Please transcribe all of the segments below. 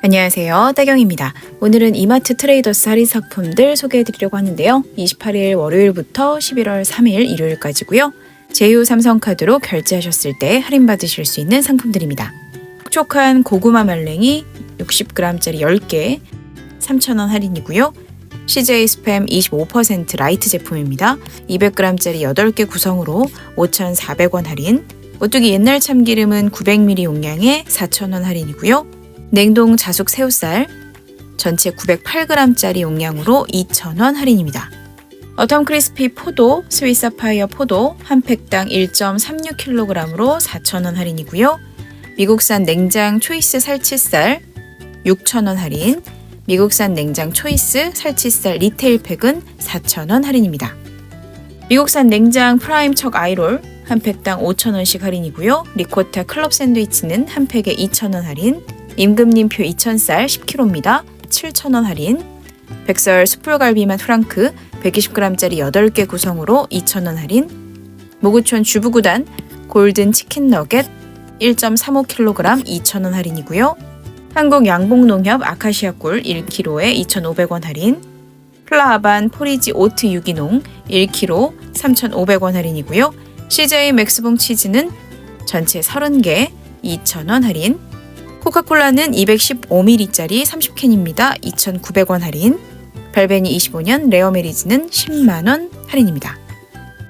안녕하세요. 따경입니다. 오늘은 이마트 트레이더스 할인 상품들 소개해 드리려고 하는데요. 28일 월요일부터 11월 3일 일요일까지고요. 제휴 삼성카드로 결제하셨을 때 할인 받으실 수 있는 상품들입니다. 촉촉한 고구마 말랭이 60g짜리 10개 3,000원 할인이고요. CJ 스팸 25% 라이트 제품입니다. 200g짜리 8개 구성으로 5,400원 할인. 오뚜기 옛날 참기름은 900ml 용량에 4,000원 할인이고요. 냉동 자숙 새우살 전체 908g짜리 용량으로 2,000원 할인입니다. 어텀 크리스피 포도, 스위스 사파이어 포도 한 팩당 1.36kg으로 4,000원 할인이고요. 미국산 냉장 초이스 살치살 6,000원 할인, 미국산 냉장 초이스 살치살 리테일 팩은 4,000원 할인입니다. 미국산 냉장 프라임 척 아이롤 한 팩당 5,000원씩 할인이고요. 리코타 클럽 샌드위치는 한 팩에 2,000원 할인, 임금님표 2,000쌀 10kg입니다. 7,000원 할인, 백설 숯불갈비맛 프랑크 120g짜리 8개 구성으로 2,000원 할인, 모구촌 주부구단 골든 치킨 너겟 1.35kg 2,000원 할인이고요. 한국 양봉농협 아카시아 꿀 1kg에 2,500원 할인, 플라하반 포리지 오트 유기농 1kg 3,500원 할인이고요. CJ 맥스봉 치즈는 전체 30개 2,000원 할인, 코카콜라는 215ml짜리 30캔입니다. 2,900원 할인, 발베니 25년 레어메리즈는 10만원 할인입니다.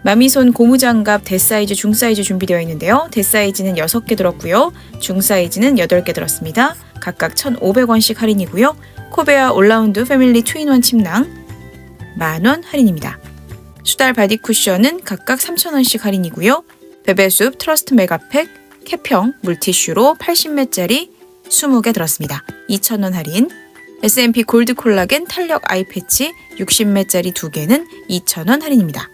마미손 고무장갑 대사이즈 중사이즈 준비되어 있는데요. 대사이즈는 6개 들었고요. 중사이즈는 8개 들었습니다. 각각 1,500원씩 할인이고요. 코베아 올라운드 패밀리 투인원 침낭 만원 할인입니다. 수달 바디 쿠션은 각각 3,000원씩 할인이고요. 베베숲 트러스트 메가팩 캐평 물티슈로 80매짜리 20개 들었습니다. 2,000원 할인. S&P 골드 콜라겐 탄력 아이 패치 60매짜리 2개는 2,000원 할인입니다.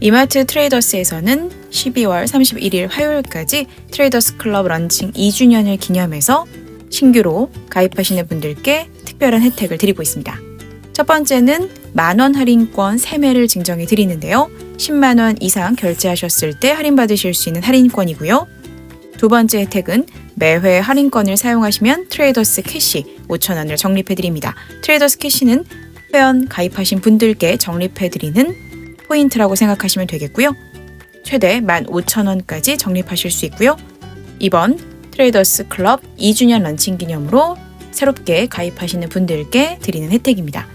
이마트 트레이더스에서는 12월 31일 화요일까지 트레이더스 클럽 런칭 2주년을 기념해서 신규로 가입하시는 분들께 특별한 혜택을 드리고 있습니다. 첫 번째는 만원 할인권 3매를 증정해 드리는데요. 10만원 이상 결제하셨을 때 할인받으실 수 있는 할인권이고요. 두 번째 혜택은 매회 할인권을 사용하시면 트레이더스 캐시 5,000원을 적립해 드립니다. 트레이더스 캐시는 회원 가입하신 분들께 적립해 드리는 포인트라고 생각하시면 되겠고요. 최대 15,000원까지 적립하실 수 있고요. 이번 트레이더스 클럽 2주년 런칭 기념으로 새롭게 가입하시는 분들께 드리는 혜택입니다.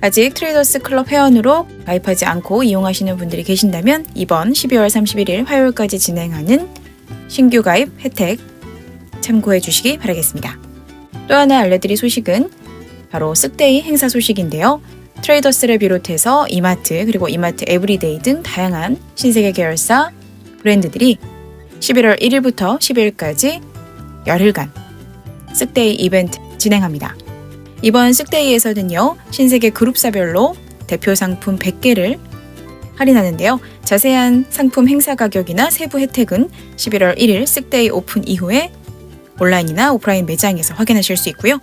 아직 트레이더스 클럽 회원으로 가입하지 않고 이용하시는 분들이 계신다면 이번 12월 31일 화요일까지 진행하는 신규 가입 혜택 참고해 주시기 바라겠습니다. 또 하나 알려드릴 소식은 바로 쓱데이 행사 소식인데요. 트레이더스를 비롯해서 이마트 그리고 이마트 에브리데이 등 다양한 신세계 계열사 브랜드들이 11월 1일부터 10일까지 열흘간 쓱데이 이벤트 진행합니다. 이번 쓱데이에서는요, 신세계 그룹사별로 대표 상품 100개를 할인하는데요. 자세한 상품 행사 가격이나 세부 혜택은 11월 1일 쓱데이 오픈 이후에 온라인이나 오프라인 매장에서 확인하실 수 있고요.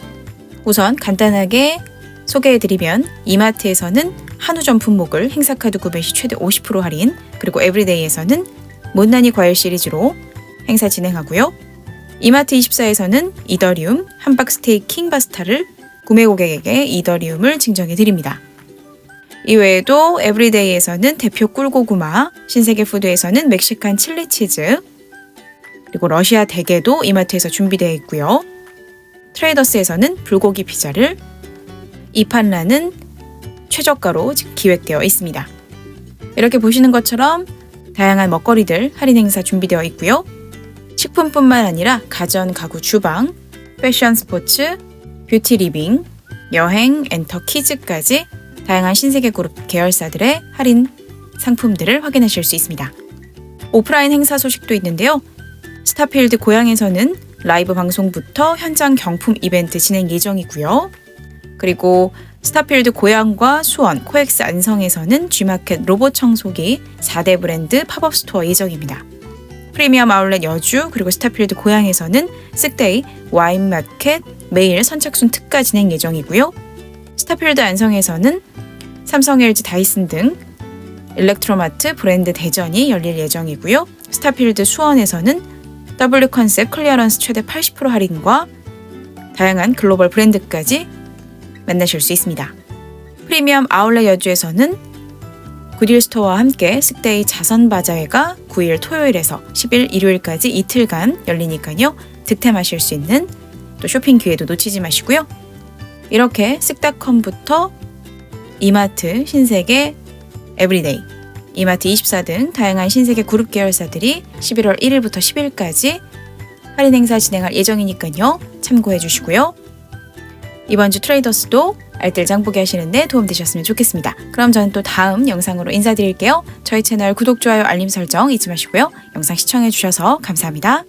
우선 간단하게 소개해드리면 이마트에서는 한우 전 품목을 행사카드 구매 시 최대 50% 할인, 그리고 에브리데이에서는 못난이 과일 시리즈로 행사 진행하고요. 이마트 24에서는 이더리움 함박스 테이크 킹바스타를 구매 고객에게 이더리움을 증정해 드립니다. 이외에도 에브리데이에서는 대표 꿀고구마, 신세계 푸드에서는 멕시칸 칠리 치즈, 그리고 러시아 대게도 이마트에서 준비되어 있고요. 트레이더스에서는 불고기 피자를 이판라는 최저가로 기획되어 있습니다. 이렇게 보시는 것처럼 다양한 먹거리들 할인 행사 준비되어 있고요. 식품뿐만 아니라 가전, 가구, 주방, 패션, 스포츠, 뷰티 리빙, 여행, 엔터, 키즈까지 다양한 신세계 그룹 계열사들의 할인 상품들을 확인하실 수 있습니다. 오프라인 행사 소식도 있는데요. 스타필드 고향에서는 라이브 방송부터 현장 경품 이벤트 진행 예정이고요. 그리고 스타필드 고향과 수원, 코엑스 안성에서는 G마켓 로봇 청소기 4대 브랜드 팝업 스토어 예정입니다. 프리미엄 아울렛 여주 그리고 스타필드 고향에서는 쓱데이 와인 마켓 매일 선착순 특가 진행 예정이고요. 스타필드 안성에서는 삼성, LG, 다이슨 등 일렉트로마트 브랜드 대전이 열릴 예정이고요. 스타필드 수원에서는 W 컨셉 클리어런스 최대 80% 할인과 다양한 글로벌 브랜드까지 만나실 수 있습니다. 프리미엄 아울렛 여주에서는 굿일 스토어와 함께 습데이 자선 바자회가 9일 토요일에서 10일 일요일까지 이틀간 열리니까요. 득템하실 수 있는 또 쇼핑 기회도 놓치지 마시고요. 이렇게 쓱닷컴부터 이마트, 신세계, 에브리데이, 이마트 24 등 다양한 신세계 그룹 계열사들이 11월 1일부터 10일까지 할인 행사 진행할 예정이니까요. 참고해 주시고요. 이번 주 트레이더스도 알뜰 장보기 하시는데 도움되셨으면 좋겠습니다. 그럼 저는 또 다음 영상으로 인사드릴게요. 저희 채널 구독, 좋아요, 알림 설정 잊지 마시고요. 영상 시청해 주셔서 감사합니다.